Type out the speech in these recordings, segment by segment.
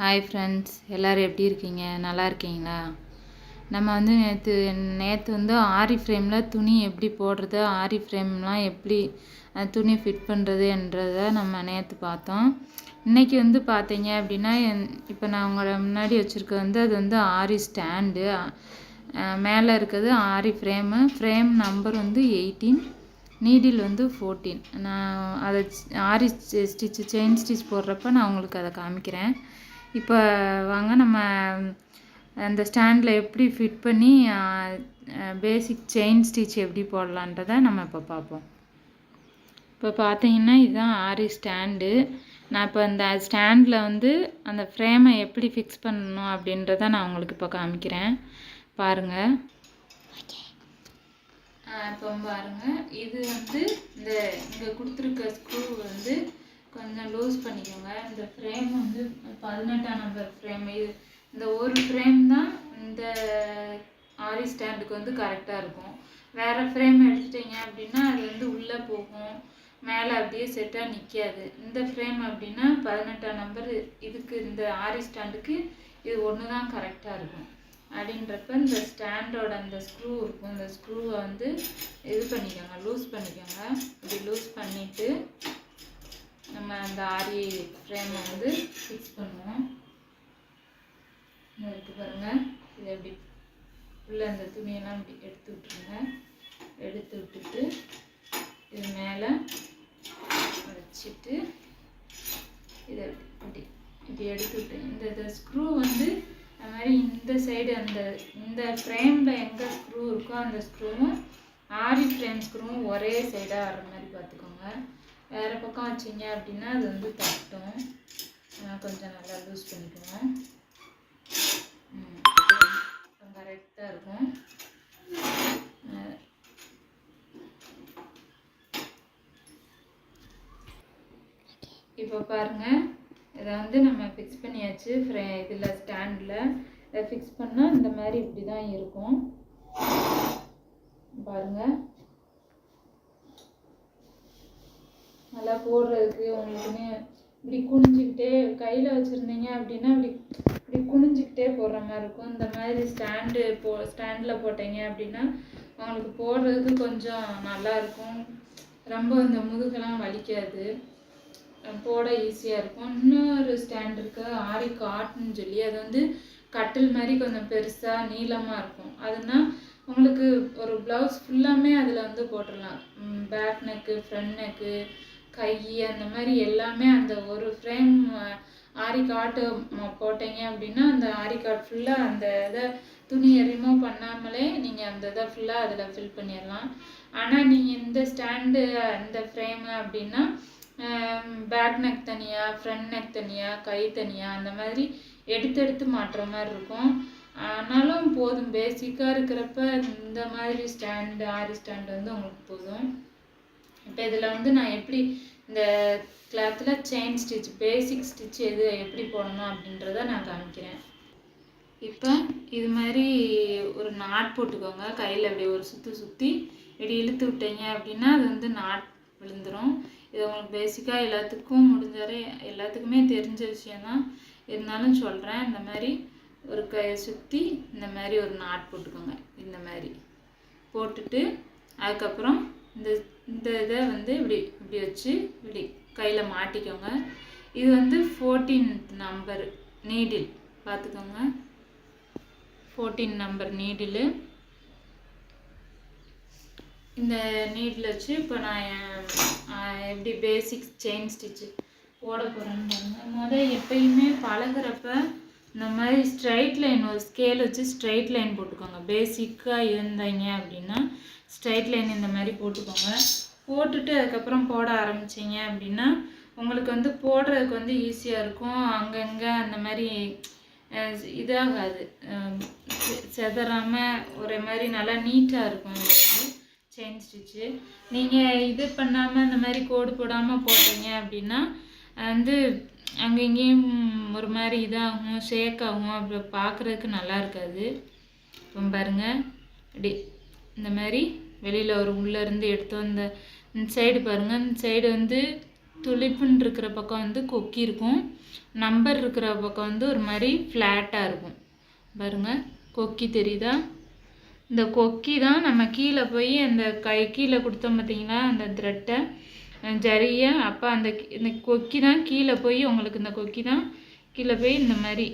Hi friends எல்லோரும் எப்படி இருக்கீங்க? நல்லா இருக்கீங்களா? நம்ம வந்து நேற்று நேற்று வந்து ஆரி ஃப்ரேமில் துணி எப்படி போடுறது ஆரி ஃப்ரேம்லாம் எப்படி துணி ஃபிட் பண்ணுறதுன்றதை நம்ம நேற்று பார்த்தோம். இன்றைக்கி வந்து பார்த்தீங்க அப்படின்னா இப்போ நான் உங்களை முன்னாடி வச்சுருக்க வந்து அது வந்து ஆரி ஸ்டாண்டு மேலே இருக்கிறது ஆரி ஃப்ரேமு ஃப்ரேம் நம்பர் வந்து எயிட்டீன் நீடில் வந்து ஃபோர்டீன் நான் அதை ஆரி ஸ்டிச்சு செயின் ஸ்டிச் போடுறப்ப நான் உங்களுக்கு அதை காமிக்கிறேன். இப்போ வாங்க நம்ம அந்த ஸ்டாண்டில் எப்படி ஃபிட் பண்ணி பேசிக் செயின் ஸ்டிச் எப்படி போடலான்றதை நம்ம இப்போ பார்ப்போம். இப்போ பார்த்தீங்கன்னா இதுதான் ஆரி ஸ்டாண்டு. நான் இப்போ அந்த ஸ்டாண்டில் வந்து அந்த ஃப்ரேமை எப்படி ஃபிக்ஸ் பண்ணணும் அப்படின்றத நான் உங்களுக்கு இப்போ காமிக்கிறேன். பாருங்கள் இப்போ பாருங்கள் இது வந்து இந்த இங்கே கொடுத்துருக்க ஸ்க்ரூ வந்து கொஞ்சம் லூஸ் பண்ணிக்கோங்க. இந்த ஃப்ரேம் வந்து பதினெட்டாம் நம்பர் ஃப்ரேம் இது இந்த ஒரு ஃப்ரேம் தான் இந்த ஆரி ஸ்டாண்டுக்கு வந்து கரெக்டாக இருக்கும். வேறு ஃப்ரேம் எடுத்துட்டீங்க அப்படின்னா அது வந்து உள்ளே போகும். மேலே அப்படியே செட்டாக நிற்காது இந்த ஃப்ரேம் அப்படின்னா பதினெட்டாம் நம்பர் இதுக்கு இந்த ஆரி ஸ்டாண்டுக்கு இது ஒன்று தான் கரெக்டாக இருக்கும். அப்படின்றப்ப இந்த ஸ்டாண்டோட அந்த ஸ்க்ரூ இருக்கும். இந்த ஸ்க்ரூவை வந்து இது பண்ணிக்கோங்க. லூஸ் பண்ணிக்கோங்க. இப்படி லூஸ் பண்ணிவிட்டு நம்ம அந்த ஆரி ஃப்ரேமை வந்து ஃபிக்ஸ் பண்ணுவோம். எடுத்து பாருங்கள் இதை எப்படி உள்ளே அந்த துணியெல்லாம் இப்படி எடுத்து விட்டுருங்க. எடுத்து விட்டுட்டு இது மேலே வச்சுட்டு இதை இப்படி இப்படி எடுத்து விட்டு இந்த இந்த ஸ்க்ரூ வந்து அது மாதிரி இந்த சைடு அந்த இந்த ஃப்ரேமில் எங்கே ஸ்க்ரூ இருக்கோ அந்த ஸ்க்ரூவும் ஆரி ஃப்ரேம் ஸ்க்ரூவும் ஒரே சைடாக வர மாதிரி பார்த்துக்கோங்க. வேறு பக்கம் வச்சிங்க அப்படின்னா அது வந்து தட்டும். கொஞ்சம் நல்லா லூஸ் பண்ணிக்குவோம். கரெக்டாக இருக்கும். இப்போ பாருங்க இதை வந்து நம்ம ஃபிக்ஸ் பண்ணியாச்சு. ஃப்ரே இதில் ஸ்டாண்டில் இதை ஃபிக்ஸ் பண்ணால் இந்த மாதிரி இப்படி தான் இருக்கும். பாருங்கள் நல்லா போடுறதுக்கு உங்களுக்குன்னு இப்படி குனிஞ்சிக்கிட்டே கையில் வச்சுருந்தீங்க அப்படின்னா இப்படி இப்படி குனிஞ்சிக்கிட்டே போடுற மாதிரி இருக்கும். இந்த மாதிரி ஸ்டாண்டு போ ஸ்டாண்டில் போட்டீங்க அப்படின்னா அவங்களுக்கு போடுறதுக்கு கொஞ்சம் நல்லா இருக்கும். ரொம்ப இந்த முதுகெல்லாம் வலிக்காது. போட ஈஸியாக இருக்கும். இன்னொரு ஸ்டாண்ட் இருக்குது ஆரி காட்டுன்னு சொல்லி. அது வந்து கட்டில் மாதிரி கொஞ்சம் பெருசாக நீளமாக இருக்கும். அதுனா உங்களுக்கு ஒரு ப்ளவுஸ் ஃபுல்லாமே அதில் வந்து போட்டுடலாம். பேக் நெக்கு ஃப்ரண்ட் நெக்கு கை அந்த மாதிரி எல்லாமே அந்த ஒரு ஃப்ரேம் ஆரி காட்டு போட்டீங்க அப்படின்னா அந்த ஆரி காட் ஃபுல்லாக அந்த இதை துணியை ரிமூவ் பண்ணாமலே நீங்கள் அந்த இதை ஃபுல்லாக அதில் ஃபில் பண்ணிடலாம். ஆனால் நீங்கள் இந்த ஸ்டாண்டு இந்த ஃப்ரேமு அப்படின்னா பேக் நெக் தனியாக ஃப்ரண்ட் நெக் தனியாக கை தனியாக அந்த மாதிரி எடுத்து எடுத்து மாட்டுற மாதிரி இருக்கும். ஆனாலும் போதும் பேசிக்காக இருக்கிறப்ப இந்த மாதிரி ஸ்டாண்டு ஆரி ஸ்டாண்டு வந்து உங்களுக்கு போதும். இப்போ இதில் வந்து நான் எப்படி இந்த கிளாத்தில் செயின் ஸ்டிச் பேசிக் ஸ்டிச் எது எப்படி போடணும் அப்படின்றத நான் காமிக்கிறேன். இப்போ இது மாதிரி ஒரு நாட் போட்டுக்கோங்க. கையில் அப்படி ஒரு சுற்றி சுற்றி இப்படி இழுத்து விட்டீங்க அப்படின்னா அது வந்து நாட் விழுந்துடும் இது உங்களுக்கு பேசிக்காக எல்லாத்துக்கும் முடிஞ்சாலே எல்லாத்துக்குமே தெரிஞ்ச விஷயந்தான் இருந்தாலும் சொல்கிறேன் இந்த மாதிரி ஒரு கையை சுற்றி இந்த மாதிரி ஒரு நாட் போட்டுக்கோங்க. இந்த மாதிரி போட்டுட்டு அதுக்கப்புறம் இந்த இந்த இதை வந்து இப்படி இப்படி வச்சு இப்படி கையில் மாட்டிக்கோங்க. இது வந்து ஃபோர்டீன் நம்பர் நீடில் பார்த்துக்கோங்க. ஃபோர்டீன் நம்பர் நீடிலு இந்த நீடில் வச்சு இப்போ நான் எப்படி பேசிக் செயின் ஸ்டிச்சு போட போகிறேன்னு முதல் எப்பயுமே பழகிறப்ப இந்த மாதிரி ஸ்ட்ரைட் லைன் ஒரு ஸ்கேல் வச்சு ஸ்ட்ரைட் லைன் போட்டுக்கோங்க. பேசிக்காக இருந்தீங்க அப்படின்னா ஸ்ட்ரைட் லைன் இந்த மாதிரி போட்டுக்கோங்க. போட்டுட்டு அதுக்கப்புறம் போட ஆரம்பிச்சிங்க அப்படின்னா உங்களுக்கு வந்து போடுறதுக்கு வந்து ஈஸியாக இருக்கும். அங்கங்கே அந்த மாதிரி இதாகாது. செதறாமல் ஒரு ஒரே மாதிரி நல்லா நீட்டாக இருக்கும் உங்களுக்கு செயின் ஸ்டிச்சு நீங்கள் இது பண்ணாமல் இந்த மாதிரி கோடு போடாமல் போட்டீங்க அப்படின்னா வந்து அங்கே இங்கேயும் ஒரு மாதிரி இதாகும் ஷேக் ஆகும். அப்படி பார்க்குறதுக்கு நல்லா இருக்காது. இப்போ பாருங்க. அப்படி இந்த மாதிரி வெளியில் ஒரு உள்ளேருந்து எடுத்து வந்த இந்த சைடு பாருங்கள் இந்த சைடு வந்து துளிப்புன்னு இருக்கிற பக்கம் வந்து கொக்கி இருக்கும். நம்பர் இருக்கிற பக்கம் வந்து ஒரு மாதிரி ஃப்ளாட்டாக இருக்கும். பாருங்கள் கொக்கி தெரியுதா? இந்த கொக்கி தான் நம்ம கீழே போய் அந்த கை கீழே கொடுத்தோம் பார்த்தீங்களா? அந்த த்ரெட்டை. ஜரிய. அப்போ அந்த இந்த கொக்கி தான் கீழே போய் உங்களுக்கு இந்த கொக்கி தான் கீழே போய் இந்த மாதிரி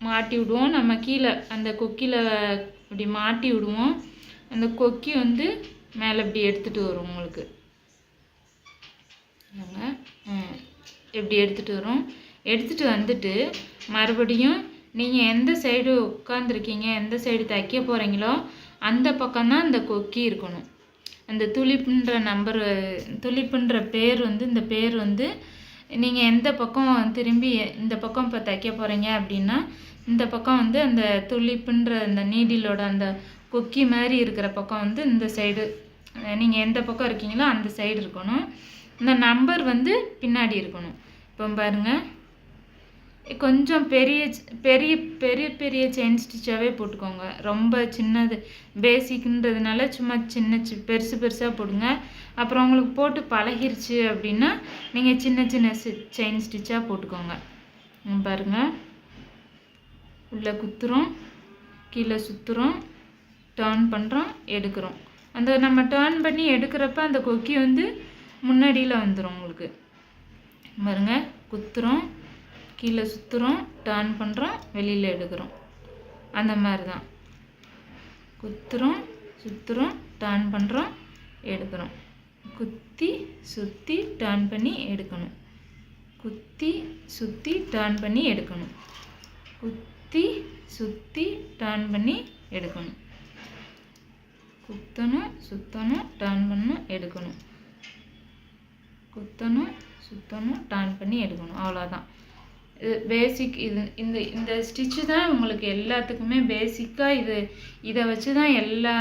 மாட்டி விடுவோம். நம்ம கீழே அந்த கொக்கியில் இப்படி மாட்டி விடுவோம். அந்த கொக்கி வந்து மேலே இப்படி எடுத்துகிட்டு வரும் உங்களுக்கு. பாருங்க. இப்படி எடுத்துகிட்டு வரும்? எடுத்துகிட்டு வந்துட்டு மறுபடியும் நீங்கள் எந்த சைடு உட்காந்துருக்கீங்க எந்த சைடு தைக்க போகிறீங்களோ அந்த பக்கம்தான் அந்த கொக்கி இருக்கணும். அந்த துளிப்புன்ற நம்பர் துளிப்புன்ற பேர் வந்து இந்த பேர் வந்து நீங்கள் எந்த பக்கம் திரும்பி இந்த பக்கம் இப்போ தைக்க போகிறீங்க அப்படின்னா இந்த பக்கம் வந்து அந்த துளிப்புன்ற அந்த நீடிலோட அந்த கொக்கி மாதிரி இருக்கிற பக்கம் வந்து இந்த சைடு நீங்கள் எந்த பக்கம் இருக்கீங்களோ அந்த சைடு இருக்கணும். இந்த நம்பர் வந்து பின்னாடி இருக்கணும். இப்போ பாருங்க. கொஞ்சம் பெரிய பெரிய பெரிய பெரிய செயின் ஸ்டிச்சாகவே போட்டுக்கோங்க. ரொம்ப சின்னது பேசிக்ன்றதுனால சும்மா சின்ன சி பெருசு பெருசாக போடுங்க. அப்புறம் உங்களுக்கு போட்டு பழகிருச்சு அப்படின்னா நீங்கள் சின்ன சின்ன செயின் ஸ்டிச்சாக போட்டுக்கோங்க. பாருங்கள் பாருங்க. உள்ளே குத்துறோம். கீழே சுற்றுறோம் டேர்ன் பண்ணுறோம் எடுக்கிறோம். அந்த நம்ம டேர்ன் பண்ணி எடுக்கிறப்ப அந்த கொக்கி வந்து முன்னாடியில் வந்துடும் உங்களுக்கு. பாருங்க குத்துறோம் கீழே சுற்றுறோம் டேர்ன் பண்ணுறோம் வெளியில் எடுக்கிறோம். அந்த மாதிரி தான் குத்துறோம் சுற்றுறோம் டேர்ன் பண்ணுறோம் எடுக்கிறோம். குத்தி சுற்றி டேர்ன் பண்ணி எடுக்கணும். குத்தி சுற்றி டேர்ன் பண்ணி எடுக்கணும். குத்தி சுற்றி டேர்ன் பண்ணி எடுக்கணும். குத்தணும் சுத்தணும் டேர்ன் பண்ணணும் எடுக்கணும். குத்தணும் சுத்தணும் டர்ன் பண்ணி எடுக்கணும். அவ்வளோதான் இது பேசிக் இது இந்த இந்த ஸ்டிச்சு தான் உங்களுக்கு எல்லாத்துக்குமே பேசிக்காக இது இதை வச்சு தான் எல்லா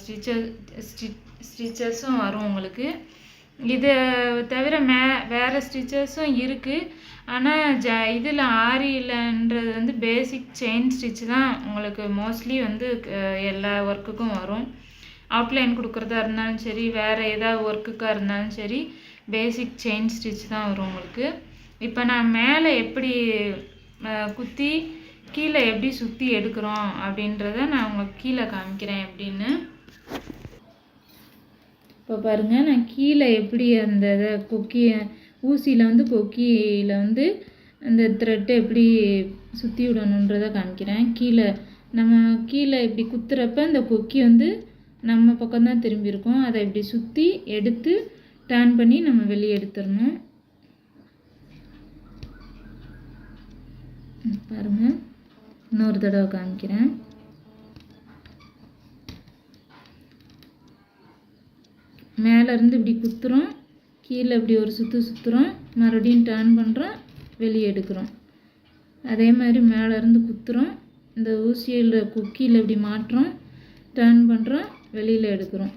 ஸ்டிச்சஸ் ஸ்டி ஸ்டிச்சஸும் வரும் உங்களுக்கு. இதை தவிர மே வேறு ஸ்டிச்சஸும் இருக்குது ஆனால் ஜ இதில் ஆரியிலன்றது வந்து பேசிக் செயின் ஸ்டிச் தான் உங்களுக்கு மோஸ்ட்லி வந்து எல்லா ஒர்க்குக்கும் வரும். அவுட்லைன் கொடுக்குறதா இருந்தாலும் சரி வேறு ஏதாவது ஒர்க்குக்காக இருந்தாலும் சரி பேசிக் செயின் ஸ்டிச் தான் வரும் உங்களுக்கு. இப்போ நான் மேலே எப்படி குத்தி கீழே எப்படி சுற்றி எடுக்கிறோம் அப்படின்றத நான் உங்களுக்கு கீழே காமிக்கிறேன் எப்படின்னு. இப்போ பாருங்கள் நான் கீழே எப்படி அந்த இதை கொக்கி ஊசியில் வந்து கொக்கியில் வந்து அந்த த்ரெட்டை எப்படி சுற்றி விடணுன்றதை காமிக்கிறேன். கீழே நம்ம கீழே இப்படி குத்துறப்ப அந்த கொக்கி வந்து நம்ம பக்கம்தான் திரும்பியிருக்கோம். அதை இப்படி சுற்றி எடுத்து டேர்ன் பண்ணி நம்ம வெளியே எடுத்துடணும். பாருங்கள் இன்னொரு தடவை காமிக்கிறேன். மேலேருந்து இப்படி குத்துறோம். கீழே இப்படி ஒரு சுற்று சுற்றுறோம் மறுபடியும் டேர்ன் பண்ணுறோம் வெளியே எடுக்கிறோம். அதே மாதிரி மேலேருந்து குத்துறோம். இந்த ஊசியில் குக்கியில் இப்படி மாட்டுறோம். டேர்ன் பண்ணுறோம் வெளியில் எடுக்கிறோம்.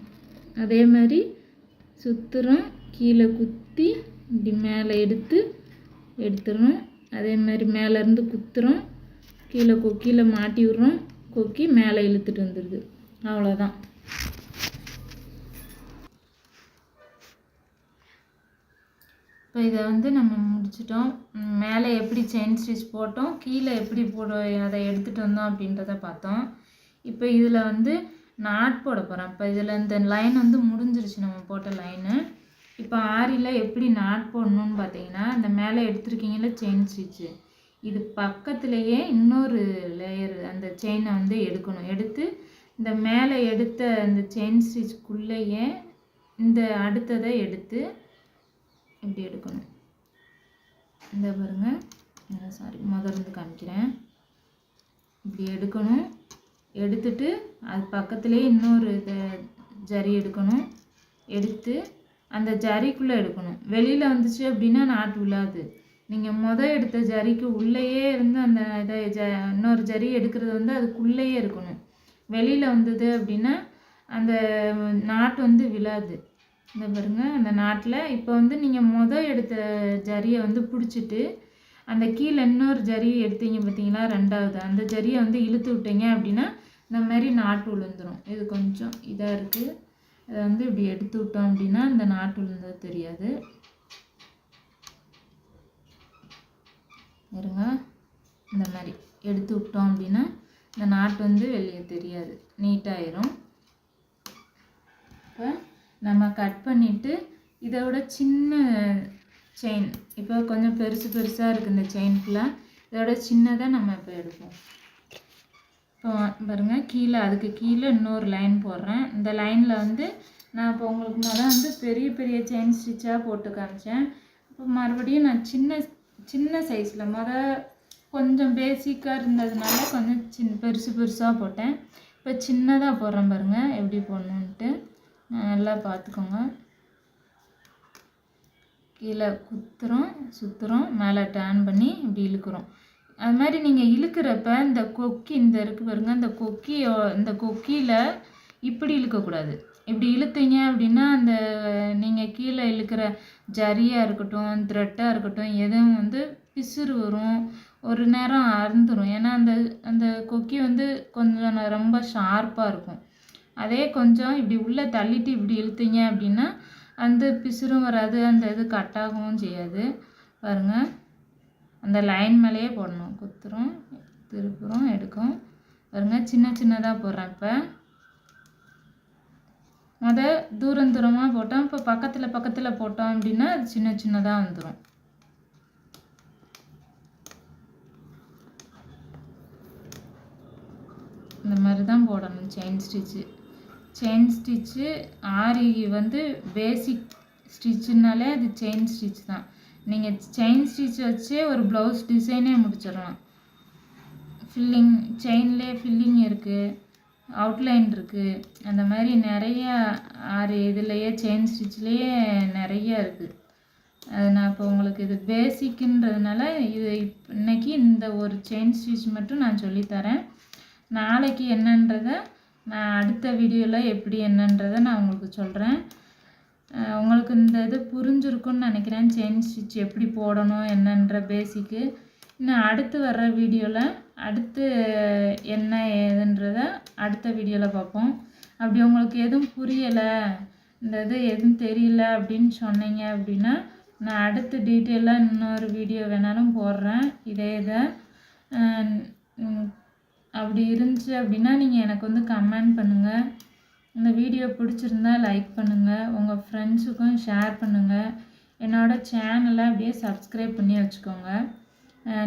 அதே மாதிரி சுற்றுறோம் கீழே குத்தி இப்படி மேலே எடுத்து எடுத்துடுறோம் அதே மாதிரி மேலேருந்து குத்துறோம். கீழே கொக்கியில் மாட்டி விட்றோம். கொக்கி மேலே இழுத்துட்டு வந்துடுது அவ்வளோதான் இப்போ இதை வந்து நம்ம முடிச்சிட்டோம். மேலே எப்படி செயின் ஸ்டிச் போட்டோம் கீழே எப்படி போட அதை எடுத்துகிட்டு வந்தோம் அப்படின்றத பார்த்தோம். இப்போ இதில் வந்து நாட் போட போகிறேன் இப்போ இதில் இந்த லைன் வந்து முடிஞ்சிருச்சு நம்ம போட்ட லைனு இப்போ ஆரியில் எப்படி நாட் போடணும்னு பார்த்தீங்கன்னா இந்த மேலே எடுத்திருக்கீங்களா செயின் ஸ்டிச்சு இது பக்கத்துலேயே இன்னொரு லேயர் அந்த செயினை வந்து எடுக்கணும். எடுத்து இந்த மேலே எடுத்த இந்த செயின் ஸ்டிச்சுக்குள்ளேயே இந்த அடுத்ததை எடுத்து இப்படி எடுக்கணும்? இந்த பாருங்கள் சாரி முதல்ல காமிக்கிறேன். இப்படி எடுக்கணும். எடுத்துட்டு அது பக்கத்துலேயே இன்னொரு இதை ஜரி எடுக்கணும். எடுத்து அந்த ஜரிக்குள்ளே எடுக்கணும். வெளியில் வந்துச்சு அப்படின்னா நாட்டு விழாது நீங்கள் முத எடுத்த ஜரிக்கு உள்ளேயே இருந்து அந்த இதை ஜ இன்னொரு ஜரி எடுக்கிறது வந்து அதுக்குள்ளேயே இருக்கணும். வெளியில் வந்தது அப்படின்னா அந்த நாட்டு வந்து விழாது. இந்த பாருங்க அந்த நாட்டில் இப்போ வந்து நீங்கள் முத எடுத்த ஜரியை வந்து பிடிச்சிட்டு அந்த கீழே இன்னொரு ஜரி எடுத்தீங்க பார்த்தீங்களா ரெண்டாவது. அந்த ஜரியை வந்து இழுத்து விட்டீங்க அப்படின்னா இந்த மாதிரி நாட்டு விழுந்துரும் இது கொஞ்சம் இதாக இருக்குது அதை வந்து இப்படி எடுத்து விட்டோம் அப்படின்னா இந்த நாட்டு விழுந்தது தெரியாது. இருங்க. இந்த மாதிரி எடுத்து விட்டோம் அப்படின்னா இந்த நாட்டு வந்து வெளியே தெரியாது. நீட்டாயிரும் இப்போ நம்ம கட் பண்ணிவிட்டு இதை விட சின்ன செயின் இப்போ கொஞ்சம் பெருசு பெருசாக இருக்குது இந்த செயின் ஃபுல்லாக இதோட சின்னதாக நம்ம இப்போ எடுப்போம். இப்போ பாருங்கள் கீழே அதுக்கு கீழே இன்னொரு லைன் போடுறேன். இந்த லைனில் வந்து நான் இப்போ உங்களுக்கு முதல்ல வந்து பெரிய பெரிய செயின் ஸ்டிச்சாக போட்டு காமிச்சேன். இப்போ மறுபடியும் நான் சின்ன சின்ன சைஸில் மொதல் கொஞ்சம் பேசிக்காக இருந்ததுனால கொஞ்சம் சின் பெருசு பெருசாக போட்டேன். இப்போ சின்னதாக போடுறேன் பாருங்கள் எப்படி போடணுன்ட்டு நல்லா பார்த்துக்கோங்க. கீழே குத்துறோம் சுற்றுறோம் மேலே டேர்ன் பண்ணி இப்படி இழுக்கிறோம். அது மாதிரி நீங்கள் இழுக்கிறப்ப இந்த கொக்கி இந்த இருக்கு பாருங்க இந்த கொக்கியோ இந்த கொக்கியில் இப்படி இழுக்கக்கூடாது இப்படி இழுத்தீங்க அப்படின்னா அந்த நீங்கள் கீழே இழுக்கிற ஜரியாக இருக்கட்டும் த்ரெட்டாக இருக்கட்டும் எதுவும் வந்து பிசுறு வரும். ஒரு நேரம் அறுந்துடும் ஏன்னா அந்த அந்த கொக்கி வந்து கொஞ்சம் ரொம்ப ஷார்ப்பாக இருக்கும். அதே கொஞ்சம் இப்படி உள்ளே தள்ளிட்டு இப்படி இழுத்தீங்க அப்படின்னா அந்த பிசுறும் வராது அந்த இது கட்டாகவும் செய்யாது. பாருங்கள் அந்த லைன் மேலேயே போடணும். குத்துறோம் திருப்புறோம் எடுக்கும் பாருங்க சின்ன சின்னதாக போடுறேன் இப்போ. முத தூரம் தூரமாக போட்டோம். இப்போ பக்கத்தில் பக்கத்தில் போட்டோம் அப்படின்னா அது சின்ன சின்னதாக வந்துடும் இந்த மாதிரி தான் போடணும் chain stitch chain stitch aari வந்து பேசிக் ஸ்டிச்சுனாலே அது செயின் ஸ்டிச் தான். நீங்கள் செயின் ஸ்டிச் வச்சே ஒரு ப்ளவுஸ் டிசைனே முடிச்சிடலாம். ஃபில்லிங் செயின்லேயே ஃபில்லிங் இருக்குது அவுட்லைன் இருக்குது அந்த மாதிரி நிறைய ஆறு இதுலேயே செயின் ஸ்டிச்லேயே நிறைய இருக்குது அது நான் இப்போ உங்களுக்கு இது பேசிக்குன்றதுனால இது இப் இன்னைக்கு இந்த ஒரு செயின் ஸ்டிச் மட்டும் நான் சொல்லித்தரேன். நாளைக்கு என்னன்றதை நான் அடுத்த வீடியோவில் எப்படி என்னன்றதை நான் உங்களுக்கு சொல்கிறேன் உங்களுக்கு இந்த இது புரிஞ்சிருக்கும்னு நினைக்கிறேன். செயின் ஸ்டிச் எப்படி போடணும் என்னன்ற பேசிக்கு இன்னும் அடுத்து வர்ற வீடியோவில் அடுத்து என்ன ஏதுன்றத அடுத்த வீடியோவில் பார்ப்போம். அப்படி உங்களுக்கு எதுவும் புரியலை இந்த இது எதுவும் தெரியல அப்படின்னு சொன்னீங்க அப்படின்னா நான் அடுத்து டீட்டெயிலாக இன்னொரு வீடியோ வேணாலும் போடுறேன். இதே இதை அப்படி இருந்துச்சு அப்படின்னா நீங்கள் எனக்கு வந்து கமெண்ட் பண்ணுங்கள் இந்த வீடியோ பிடிச்சிருந்தா லைக் பண்ணுங்கள் உங்கள் ஃப்ரெண்ட்ஸுக்கும் ஷேர் பண்ணுங்கள் என்னோடய சேனலை அப்படியே சப்ஸ்கிரைப் பண்ணி வச்சுக்கோங்க.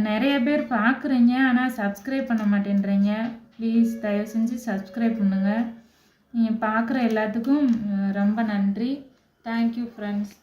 நிறைய பேர் பார்க்குறீங்க ஆனால் சப்ஸ்கிரைப் பண்ண மாட்டேன்றீங்க. ப்ளீஸ் தயவு செஞ்சு சப்ஸ்கிரைப் பண்ணுங்கள் நீங்கள் பார்க்குற எல்லாத்துக்கும் ரொம்ப நன்றி. Thank you friends